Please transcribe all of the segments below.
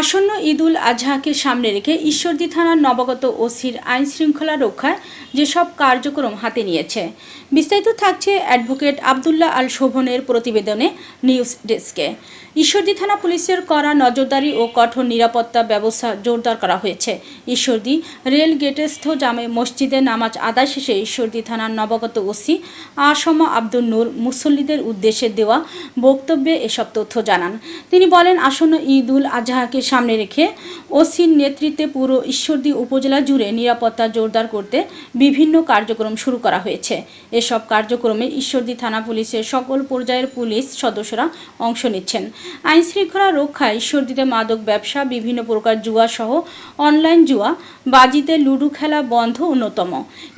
আসন্ন ঈদুল আজহাকে সামনে রেখে ঈশ্বরদী থানার নবাগত ওসির আইন শৃঙ্খলা রক্ষায় যেসব কার্যক্রম হাতে নিয়েছে। বিস্তারিত থাকছে অ্যাডভোকেট আবদুল্লাহ আল শোভনের প্রতিবেদনে নিউজ ডেস্কে। ঈশ্বরদী থানা পুলিশের করা নজরদারি ও কঠোর নিরাপত্তা ব্যবস্থা জোরদার করা হয়েছে। ঈশ্বরদী রেল গেটস্থ জামে মসজিদে নামাজ আদায় শেষে ঈশ্বরদী থানার নবাগত ওসি আসম আব্দুল নূর মুসল্লিদের উদ্দেশ্যে দেওয়া বক্তব্যে এসব তথ্য জানান। তিনি বলেন, আসন্ন ঈদুল আজহাকে সামনে রেখে ওসির নেতৃত্বে পুরো ঈশ্বরদী উপজেলা জুড়ে নিরাপত্তা জোরদার করতে বিভিন্ন কার্যক্রম শুরু করা হয়েছে। এসব কার্যক্রমে ঈশ্বরদী থানা পুলিশের সকল পর্যায়ের পুলিশ সদস্যরা অংশ নিচ্ছেন। আইন শৃঙ্খলা রক্ষায় ঈশ্বরদীতে মাদক ব্যবসা, বিভিন্ন প্রকার জুয়া সহ অনলাইন জুয়া, বাজিতে লুডু খেলা বন্ধ অন্যতম।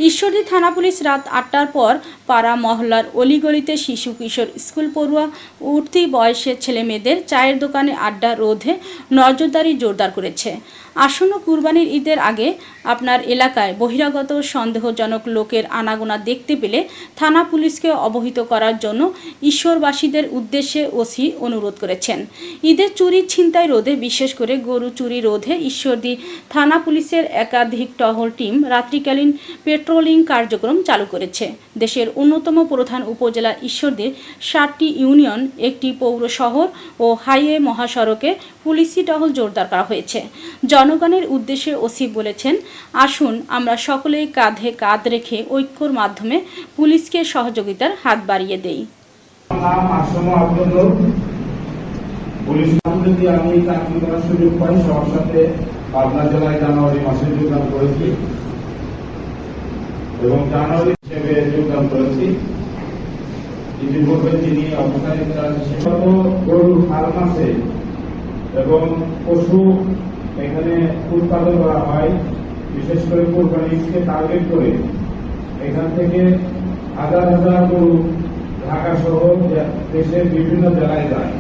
ঈশ্বরদী থানা পুলিশ রাত আটটার পর পাড়া মহল্লার অলিগলিতে শিশু কিশোর স্কুল পড়ুয়া, উঠতি বয়সের ছেলে মেয়েদের চায়ের দোকানে আড্ডা রোধে নজরদারি জোরদার করেছে। আসন্ন কুরবানির ঈদের আগে আপনার এলাকায় বহিরাগত সন্দেহজনক লোকের আনাগোনা দেখতে পেলে থানা পুলিশকে অবহিত করার জন্য ঈশ্বরবাসীদের উদ্দেশ্যে ওসি অনুরোধ করেছেন। ঈদের চুরি ছিনতাই রোধে বিশেষ করে গরু চুরি রোধে ঈশ্বরদী থানা পুলিশের একাধিক টহল টিম রাত্রিকালীন পেট্রোলিং কার্যক্রম চালু করেছে। দেশের অন্যতম প্রধান উপজেলা ঈশ্বরদীর ষাটটি ইউনিয়ন, একটি পৌর শহর ও হাইওয়ে মহাসড়কে পুলিশি টহল জোরদার করা হয়েছে। জনগণের উদ্দেশ্যে ওসি বলেছেন, আসুন, আমরা সকলেই কাঁধে কাঁধ রেখে ঐক্যর মাধ্যমে পুলিশকে সহযোগিতার হাত বাড়িয়ে দেই। পাবনা জেলায় জানুয়ারি মাসে যোগদান করেছি এবং জানুয়ারি হিসেবে যোগদান করেছি। ইতিপূর্বে তিনি আছে এবং পশু এখানে উৎপাদন করা হয়, বিশেষ করে কোরবানিকে টার্গেট করে। এখান থেকে হাজার হাজার গরু ঢাকা সহ দেশের বিভিন্ন জেলায় যায়।